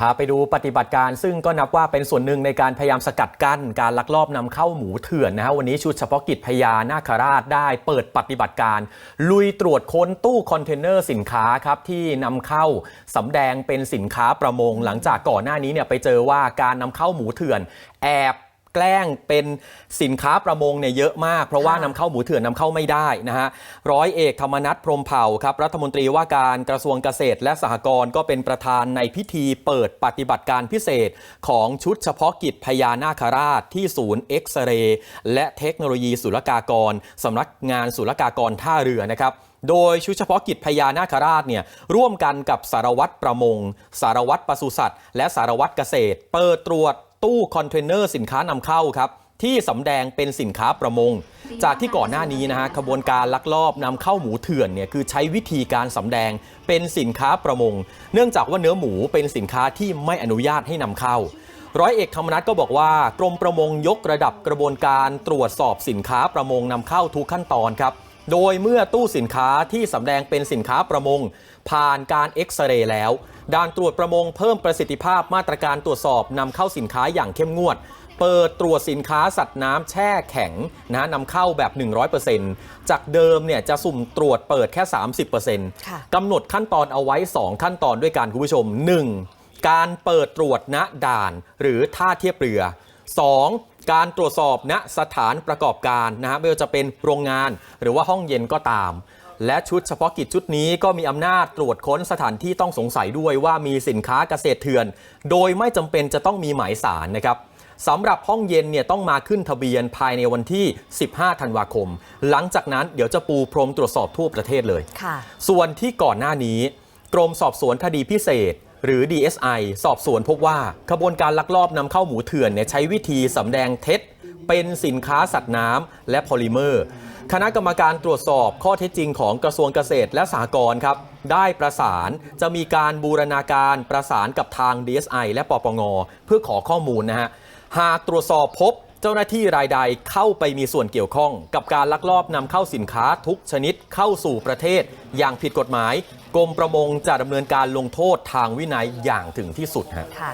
พาไปดูปฏิบัติการซึ่งก็นับว่าเป็นส่วนหนึ่งในการพยายามสกัดกั้นการลักลอบนำเข้าหมูเถื่อนนะฮะวันนี้ชุดเฉพาะกิจพญานาคราชได้เปิดปฏิบัติการ ลุยตรวจค้นตู้คอนเทนเนอร์สินค้าครับที่นำเข้าสำแดงเป็นสินค้าประมง หลังจากก่อนหน้านี้เนี่ยไปเจอว่าการนำเข้าหมูเถื่อนแอบ แกล้งเป็นสินค้าประมงเนี่ยเยอะมาก เพราะว่านำเข้าหมูเถื่อนนำเข้าไม่ได้นะฮะร้อยเอกธรรมนัฐพรมเผ่าครับรัฐมนตรีว่าการกระทรวงเกษตรและสหกรณ์ก็เป็นประธานในพิธีเปิดปฏิบัติการพิเศษของชุดเฉพาะกิจพญานาคราชที่ศูนย์เอ็กซเรย์และเทคโนโลยีศุลกากรสำนักงานศุลกากรท่าเรือนะครับโดยชุดเฉพาะกิจพญานาคราชเนี่ยร่วมกันกับสารวัตรประมง สารวัตรปศุสัตว์ และสารวัตรเกษตร เปิดตรวจ ตู้คอนเทนเนอร์สินค้านำเข้าครับที่สำแดงเป็นสินค้าประมง จากที่ก่อนหน้านี้นะฮะขบวนการลักลอบนำเข้าหมูเถื่อนเนี่ยคือใช้วิธีการสำแดงเป็นสินค้าประมง เนื่องจากว่าเนื้อหมูเป็นสินค้าที่ไม่อนุญาตให้นำเข้า ร้อยเอกธรรมนัฐก็บอกว่ากรมประมงยกระดับกระบวนการตรวจสอบสินค้าประมงนำเข้าทุกขั้นตอนครับ โดยเมื่อตู้สินค้าที่สำแดงเป็นสินค้าประมง ผ่านการเอ็กซเรย์แล้ว ด่านตรวจประมงเพิ่มประสิทธิภาพมาตรการตรวจสอบนำเข้าสินค้าอย่างเข้มงวด เปิดตรวจสินค้าสัตว์น้ำแช่แข็งนะนำเข้าแบบ 100%จากเดิมเนี่ยจะสุ่มตรวจเปิดแค่ 30%ค่ะกำหนดขั้นตอนเอาไว้ 2 ขั้นตอนด้วยกันคุณผู้ชม 1. การเปิดตรวจณด่านหรือท่าเทียบเรือ 2. การตรวจสอบณสถานประกอบการนะฮะไม่ว่าจะเป็นโรงงานหรือว่าห้องเย็นก็ตาม และชุดเฉพาะกิจชุดนี้ก็มีอำนาจตรวจค้นสถานที่ต้องสงสัยด้วยว่ามีสินค้าเกษตรเถื่อน โดยไม่จำเป็นจะต้องมีหมายสารนะครับสำหรับห้องเย็นเนี่ยต้องมาขึ้นทะเบียนภายในวันที่ 15 ธันวาคม หลังจากนั้นเดี๋ยวจะปูพรมตรวจสอบทั่วประเทศเลยค่ะส่วนที่ก่อนหน้านี้ กรมสอบสวนคดีพิเศษ หรือ DSI สอบสวนพบว่าขบวนการลักลอบนำเข้าหมูเถื่อนเนี่ยใช้วิธีสำแดงเท็จ เป็นสินค้าสัตว์น้ำและพอลิเมอร์ คณะกรรมการตรวจสอบข้อเท็จจริงของกระทรวงเกษตรและสหกรณ์ครับ ได้ประสานจะมีการบูรณาการประสานกับทาง DSI และปปงเพื่อขอข้อมูลนะฮะหากตรวจสอบพบ เจ้าหน้าที่รายใดเข้าไปมีส่วนเกี่ยวข้องกับการลักลอบนำเข้าสินค้าทุกชนิดเข้าสู่ประเทศ อย่างผิดกฎหมาย กรมประมงจะดำเนินการลงโทษทางวินัยอย่างถึงที่สุดฮะค่ะ